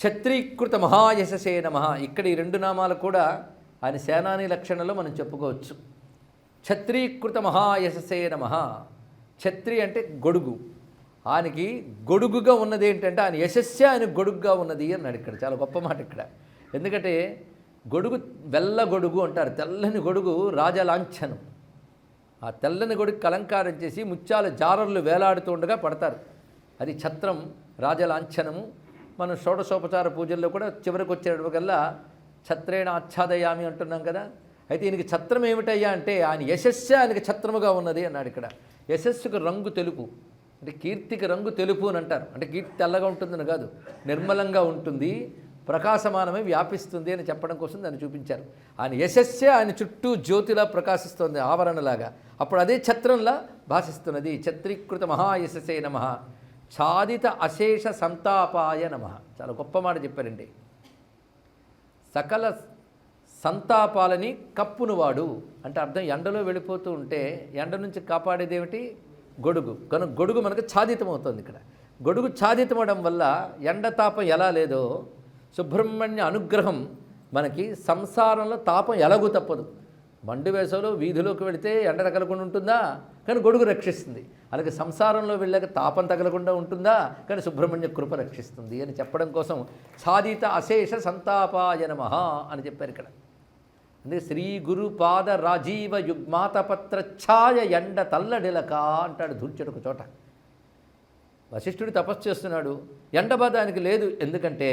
ఛత్రీకృత మహాయశసే నమ. ఇక్కడ ఈ రెండు నామాలు కూడా ఆయన సేనాని లక్షణంలో మనం చెప్పుకోవచ్చు. ఛత్రీకృత మహాయశసే నమ. క్షత్రి అంటే గొడుగు. ఆయనకి గొడుగుగా ఉన్నది ఏంటంటే ఆయన యశస్సే ఆయన గొడుగుగా ఉన్నది అన్నాడు ఇక్కడ. చాలా గొప్ప మాట ఇక్కడ. ఎందుకంటే గొడుగు వెల్ల గొడుగు అంటారు. తెల్లని గొడుగు రాజలాంఛనం ఆ తెల్లని గొడుగు అలంకారం చేసి ముత్యాల జారర్లు వేలాడుతూ ఉండగా పడతారు. అది ఛత్రం రాజలాంఛనము మనం షోడశోపచార పూజల్లో కూడా చివరికి వచ్చేటప్పటికల్లా ఛత్రేణ ఆచ్ఛాదయామి అంటున్నాం కదా. అయితే ఈయనకి ఛత్రం ఏమిటయ్యా అంటే ఆయన యశస్సే ఆయనకి ఛత్రముగా ఉన్నది అన్నాడు ఇక్కడ. యశస్సుకు రంగు తెలుపు అంటే కీర్తికి రంగు తెలుపు అని అంటారు. అంటే కీర్తి తెల్లగా ఉంటుందని కాదు నిర్మలంగా ఉంటుంది ప్రకాశమానమై వ్యాపిస్తుంది అని చెప్పడం కోసం దాన్ని చూపించారు. ఆయన యశస్సే ఆయన చుట్టూ జ్యోతిలా ప్రకాశిస్తుంది ఆవరణలాగా. అప్పుడు అదే ఛత్రంలా భాషిస్తున్నది. ఛత్రీకృత మహాయశసే నమ. ఛాదిత అశేష సంతాపాయ నమ. చాలా గొప్ప మాట చెప్పారండి. సకల సంతాపాలని కప్పునువాడు అంటే అర్థం ఎండలో వెళ్ళిపోతూ ఉంటే ఎండ నుంచి కాపాడేది ఏమిటి గొడుగు. కనుక గొడుగు మనకు ఛాదితం అవుతుంది ఇక్కడ. గొడుగు ఛాదితమవడం వల్ల ఎండ తాపం ఎలా లేదో సుబ్రహ్మణ్య అనుగ్రహం మనకి సంసారంలో తాపం ఎలాగూ తప్పదు. మండు వేసవిలో వీధిలోకి వెళితే ఎండ తగలకుండా ఉంటుందా? కానీ గొడుగు రక్షిస్తుంది. అలాగే సంసారంలో వెళ్ళాక తాపం తగలకుండా ఉంటుందా? కానీ సుబ్రహ్మణ్య కృప రక్షిస్తుంది అని చెప్పడం కోసం సాధిత అశేష సంతాపాయ నమః అని చెప్పారు ఇక్కడ. అంటే శ్రీ గురు పాద రాజీవ యుగ్మాతపత్ర ఛాయ ఎండ తల్లడిలక అంటాడు ధూర్చుడు ఒక చోట. వశిష్ఠుడు తపస్సు చేస్తున్నాడు. ఎండ లేదు. ఎందుకంటే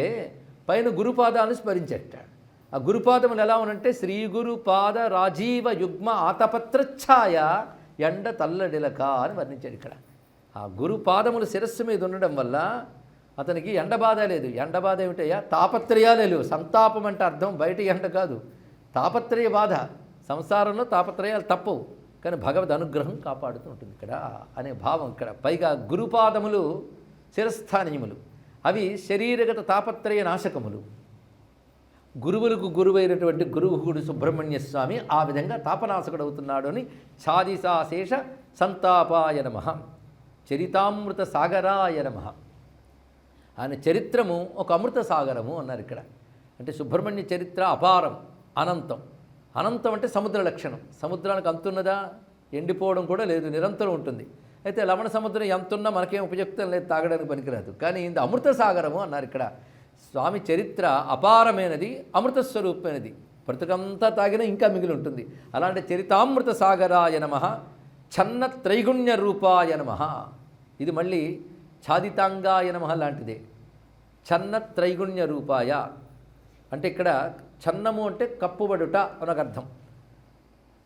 పైన గురుపాదాలను స్మరించేటాడు ఆ గురుపాదములు ఎలా ఉనంటే శ్రీ గురు పాద రాజీవ యుగ్మ ఆతపత్ర ఛాయ ఎండ తల్లడిలక అని వర్ణించాడు ఇక్కడ. ఆ గురు పాదములు శిరస్సు మీద ఉండడం వల్ల అతనికి ఎండ బాధ లేదు. ఎండ బాధ ఏమిటయ్యా? తాపత్రయాలే లేవు. సంతాపం అంటే అర్థం బయట ఎండ కాదు. తాపత్రయ బాధ. సంసారంలో తాపత్రయాలు తప్పవు. కానీ భగవద్ అనుగ్రహం కాపాడుతూ ఉంటుంది ఇక్కడ అనే భావం ఇక్కడ. పైగా గురుపాదములు శిరస్థానీయములు. అవి శరీరగత తాపత్రయ నాశకములు. గురువులకు గురువైనటువంటి గురువుడు సుబ్రహ్మణ్య స్వామి ఆ విధంగా తాపనాశకుడు అవుతున్నాడు అని ఛాదిసాశేష సంతాపాయ నమ. చరితామృత సాగరాయ నమ. ఆయన చరిత్రము ఒక అమృత సాగరము అన్నారు ఇక్కడ. అంటే సుబ్రహ్మణ్య చరిత్ర అపారం అనంతం. అనంతం అంటే సముద్ర లక్షణం. సముద్రానికి అంతున్నదా? ఎండిపోవడం కూడా లేదు నిరంతరం ఉంటుంది. అయితే లవణ సముద్రం ఎంతున్నా మనకేం ఉపయుక్తం లేదు తాగడానికి పనికిరాదు. కానీ ఇది అమృత సాగరము అన్నారు ఇక్కడ. స్వామి చరిత్ర అపారమైనది అమృత స్వరూపమైనది. బ్రతుకంతా తాగినా ఇంకా మిగిలి ఉంటుంది అలాంటి చరితామృత సాగరాయ నమ ఛన్న త్రైగుణ్య రూపాయ నమ. ఇది మళ్ళీ ఛాదితాంగాయ నమ లాంటిదే. ఛన్న త్రైగుణ్య రూపాయ. అంటే ఇక్కడ ఛన్నము అంటే కప్పుబడుట అనొక అర్థం.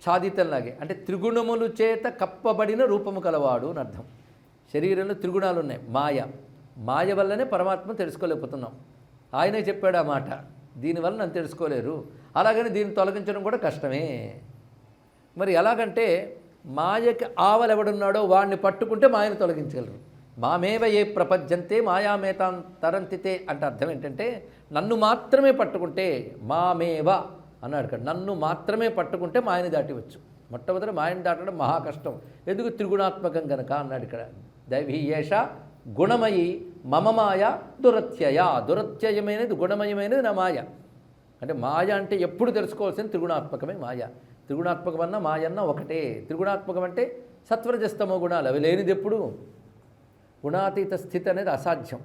ఛాదితంలాగే. అంటే త్రిగుణములు చేత కప్పబడిన రూపము కలవాడు అని అర్థం. శరీరంలో త్రిగుణాలు ఉన్నాయి మాయ. మాయ వల్లనే పరమాత్మ తెలుసుకోలేకపోతున్నాం. ఆయనే చెప్పాడు ఆ మాట. దీనివల్ల నన్ను తెలుసుకోలేరు. అలాగని దీన్ని తొలగించడం కూడా కష్టమే. మరి ఎలాగంటే మాయకి ఆవలెవడున్నాడో వాడిని పట్టుకుంటే మాయను తొలగించగలరు. మామేవ ఏ ప్రపంచంతే మాయామేతాం తరంతితే అంటే అర్థం ఏంటంటే నన్ను మాత్రమే పట్టుకుంటే మామేవ అన్నాడు కదా నన్ను మాత్రమే పట్టుకుంటే మాయని దాటివచ్చు. మొట్టమొదటి మాయని దాటడం మహా కష్టం. ఎందుకు త్రిగుణాత్మకం కనుక అన్నాడు ఇక్కడ. దైవీ ఏష గుణమయి మమ మాయ దురత్యయ. దురత్యయమైనది గుణమయమైనది నా మాయ. అంటే మాయ అంటే ఎప్పుడు తెలుసుకోవాల్సింది త్రిగుణాత్మకమే మాయ. త్రిగుణాత్మకమన్న మాయన్న ఒకటే. త్రిగుణాత్మకం అంటే సత్వరజస్తమో గుణాలు. అవి లేనిది ఎప్పుడు? గుణాతీత స్థితి అనేది అసాధ్యం.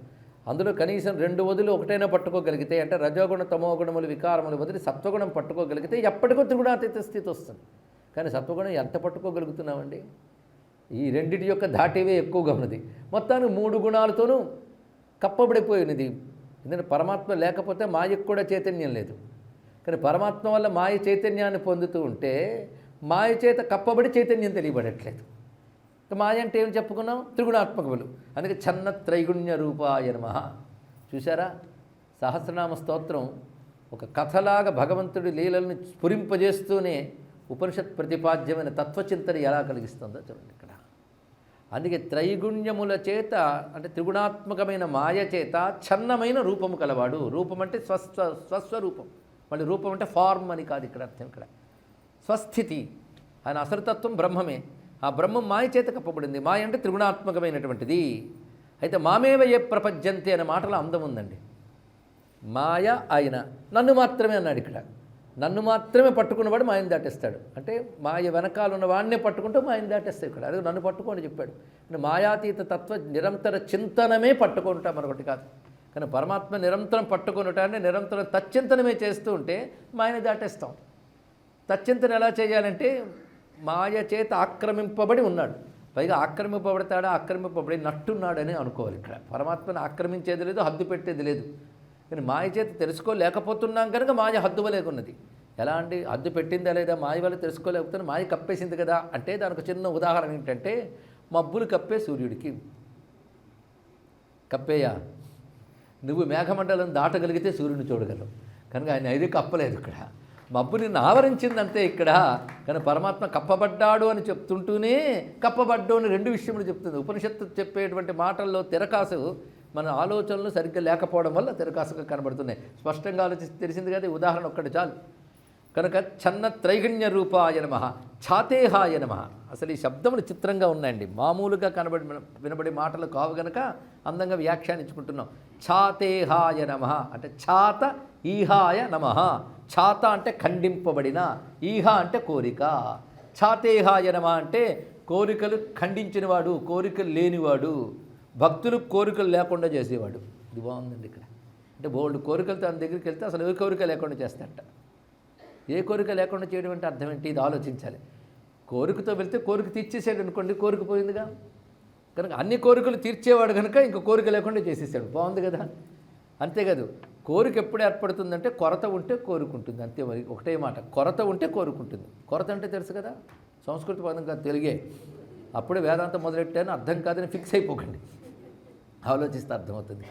అందులో కనీసం రెండు వదులు ఒకటైనా పట్టుకోగలిగితే అంటే రజోగుణ తమోగుణములు వికారములు వదిలి సత్వగుణం పట్టుకోగలిగితే ఎప్పటికో త్రిగుణాతీత స్థితి వస్తుంది. కానీ సత్వగుణం ఎంత పట్టుకోగలుగుతున్నామండి? ఈ రెండింటి యొక్క ధాటివే ఎక్కువగా ఉన్నది. మొత్తానికి మూడు గుణాలతోనూ కప్పబడిపోయినది. ఎందుకంటే పరమాత్మ లేకపోతే మాయకు కూడా చైతన్యం లేదు. కానీ పరమాత్మ వల్ల మాయ చైతన్యాన్ని పొందుతూ ఉంటే మాయ చేత కప్పబడి చైతన్యం తెలియబడట్లేదు. మాయ అంటే ఏం చెప్పుకున్నాం? త్రిగుణాత్మకములు. అందుకే చన్న త్రైగుణ్య రూపాయ నమ. చూసారా సహస్రనామ స్తోత్రం ఒక కథలాగా భగవంతుడి లీలల్ని స్ఫురింపజేస్తూనే ఉపనిషత్ ప్రతిపాద్యమైన తత్వచింతన ఎలా కలిగిస్తుందో చూడండి ఇక్కడ. అందుకే త్రైగుణ్యముల చేత అంటే త్రిగుణాత్మకమైన మాయ చేత ఛన్నమైన రూపము కలవాడు. రూపం అంటే స్వస్వ స్వస్వరూపం. మళ్ళీ రూపం అంటే ఫార్మ్ అని కాదు ఇక్కడ అర్థం ఇక్కడ. స్వస్థితి. ఆయన అసలుతత్వం బ్రహ్మమే. ఆ బ్రహ్మం మాయ చేత కప్పబడింది. మాయ అంటే త్రిగుణాత్మకమైనటువంటిది. అయితే మామేవ ఏ ప్రపంచంతి అనే మాటలో అందం ఉందండి. మాయ ఆయన. నన్ను మాత్రమే అన్నాడు ఇక్కడ. నన్ను మాత్రమే పట్టుకున్నవాడు మాయను దాటేస్తాడు. అంటే మాయ వెనకాల ఉన్న వాడినే పట్టుకుంటే మాయను దాటేస్తాడు ఇక్కడ. అదే నన్ను పట్టుకోని చెప్పాడు. అంటే మాయాతీత తత్వ నిరంతర చింతనమే పట్టుకుంటాం మరొకటి కాదు. కానీ పరమాత్మ నిరంతరం పట్టుకొనుటాన్ని నిరంతరం తచ్చింతనమే చేస్తూ ఉంటే మాయని దాటేస్తాం. తచ్చింతన ఎలా చేయాలంటే మాయ చేత ఆక్రమింపబడి ఉన్నాడు. పైగా ఆక్రమింపబడతాడా ఆక్రమింపబడి నట్టున్నాడని అనుకోవాలి ఇక్కడ. పరమాత్మను ఆక్రమించేది లేదు హద్దు పెట్టేది లేదు. కానీ మాయ చేత తెలుసుకోలేకపోతున్నాం కనుక మాయ హద్దువలేకున్నది ఎలా అండి హద్దు పెట్టిందా లేదా? మాయ వల్ల తెలుసుకోలేకపోతే మాయ కప్పేసింది కదా అంటే దానికి చిన్న ఉదాహరణ ఏంటంటే మబ్బులు కప్పే సూర్యుడికి. కప్పేయా? నువ్వు మేఘమండలం దాటగలిగితే సూర్యుని చూడగలవు. కనుక ఆయన ఐదు కప్పలేదు ఇక్కడ. మబ్బు నిన్ను ఆవరించిందంతే ఇక్కడ. కానీ పరమాత్మ కప్పబడ్డాడు అని చెప్తుంటూనే కప్పబడ్డు అని రెండు విషయములు చెప్తుంది. ఉపనిషత్తు చెప్పేటువంటి మాటల్లో తిరకాసు మన ఆలోచనలు సరిగ్గా లేకపోవడం వల్ల తిరకాసుగా కనబడుతున్నాయి. స్పష్టంగా ఆలోచి తెలిసింది కదా ఉదాహరణ ఒక్కటి చాలు. కనుక చన్న త్రైగణ్య రూపాయ నమ ఛాతేహాయ నమ. అసలు ఈ శబ్దములు చిత్రంగా ఉన్నాయండి. మామూలుగా కనబడి వినబడే మాటలు కావు గనక అందంగా వ్యాఖ్యానించుకుంటున్నాం. ఛాతేహాయ నమ అంటే ఛాత ఈహాయ నమ. ఛాత అంటే ఖండింపబడిన ఈహ అంటే కోరిక. ఛాతేహాయ నమ అంటే కోరికలు ఖండించినవాడు కోరికలు లేనివాడు. భక్తులు కోరికలు లేకుండా చేసేవాడు. ఇది బాగుందండి ఇక్కడ. అంటే బోల్డ్ కోరికలు తన దగ్గరికి వెళ్తే అసలు ఏ కోరిక లేకుండా చేస్తాడట. ఏ కోరిక లేకుండా చేయడం అంటే అర్థం ఏంటి? ఇది ఆలోచించాలి. కోరికతో వెళ్తే కోరిక తీర్చేసాడు అనుకోండి కోరిక పోయిందిగా. కనుక అన్ని కోరికలు తీర్చేవాడు కనుక ఇంక కోరిక లేకుండా చేసేసాడు. బాగుంది కదా? అంతేకాదు కోరిక ఎప్పుడు ఏర్పడుతుందంటే కొరత ఉంటే కోరుకుంటుంది. అంతే మరి. ఒకటే మాట. కొరత ఉంటే కోరుకుంటుంది. కొరత అంటే తెలుసు కదా? సంస్కృత పదం కాదు తెలుగే. అప్పుడే వేదాంతం మొదలెట్టాను అర్థం కాదని ఫిక్స్ అయిపోకండి. ఆలోచిస్తే అర్థమవుతుంది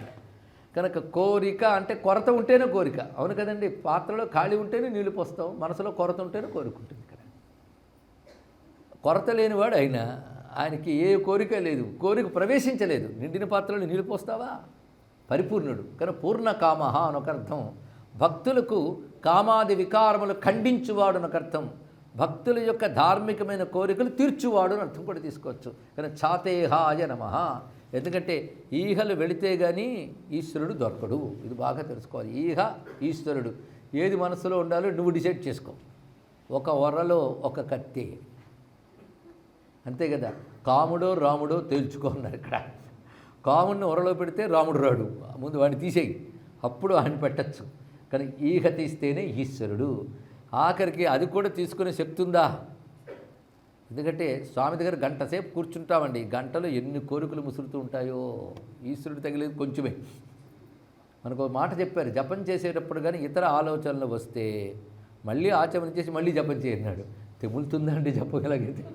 కనుక కోరిక అంటే కొరత ఉంటేనే కోరిక. అవును కదండి? పాత్రలో ఖాళీ ఉంటేనే నీళ్ళు పోస్తాం. మనసులో కొరత ఉంటేనే కోరుకుంటుంది ఇక్కడ కొరత లేనివాడు అయినా ఆయనకి ఏ కోరిక లేదు. కోరిక ప్రవేశించలేదు. నిండిన పాత్రలో నీళ్ళు పోస్తావా? పరిపూర్ణుడు. కానీ పూర్ణ కామహ అనొక అర్థం. భక్తులకు కామాది వికారములు ఖండించువాడు అనొక అర్థం. భక్తుల యొక్క ధార్మికమైన కోరికలు తీర్చువాడు అని అర్థం కూడా తీసుకోవచ్చు. కానీ ఛాతేహాయ నమ. ఎందుకంటే ఈహలు వెళితే కానీ ఈశ్వరుడు దొరకడు. ఇది బాగా తెలుసుకోవాలి. ఈహ ఈశ్వరుడు. ఏది మనసులో ఉండాలో నువ్వు డిసైడ్ చేసుకో. ఒక వరలో ఒక కత్తి. అంతే కదా? కాముడో రాముడో తేల్చుకున్నారు ఇక్కడ. కాముడిని ఒరలో పెడితే రాముడు రాడు. ముందు వాడిని తీసేయి. అప్పుడు ఆయన పెట్టచ్చు. కానీ ఈహ తీస్తేనే ఈశ్వరుడు. ఆఖరికి అది కూడా తీసుకునే శక్తి ఉందా? ఎందుకంటే స్వామి దగ్గర గంట సేపు కూర్చుంటామండి. గంటలో ఎన్ని కోరికలు ముసురుతూ ఉంటాయో. ఈశ్వరుడు తగిలేదు కొంచెమే. మనకు ఒక మాట చెప్పారు జపం చేసేటప్పుడు కానీ ఇతర ఆలోచనలు వస్తే మళ్ళీ ఆచమన చేసి మళ్ళీ జపం చేయన్నాడు తెములుతుందండి జపం ఎలాగైతే?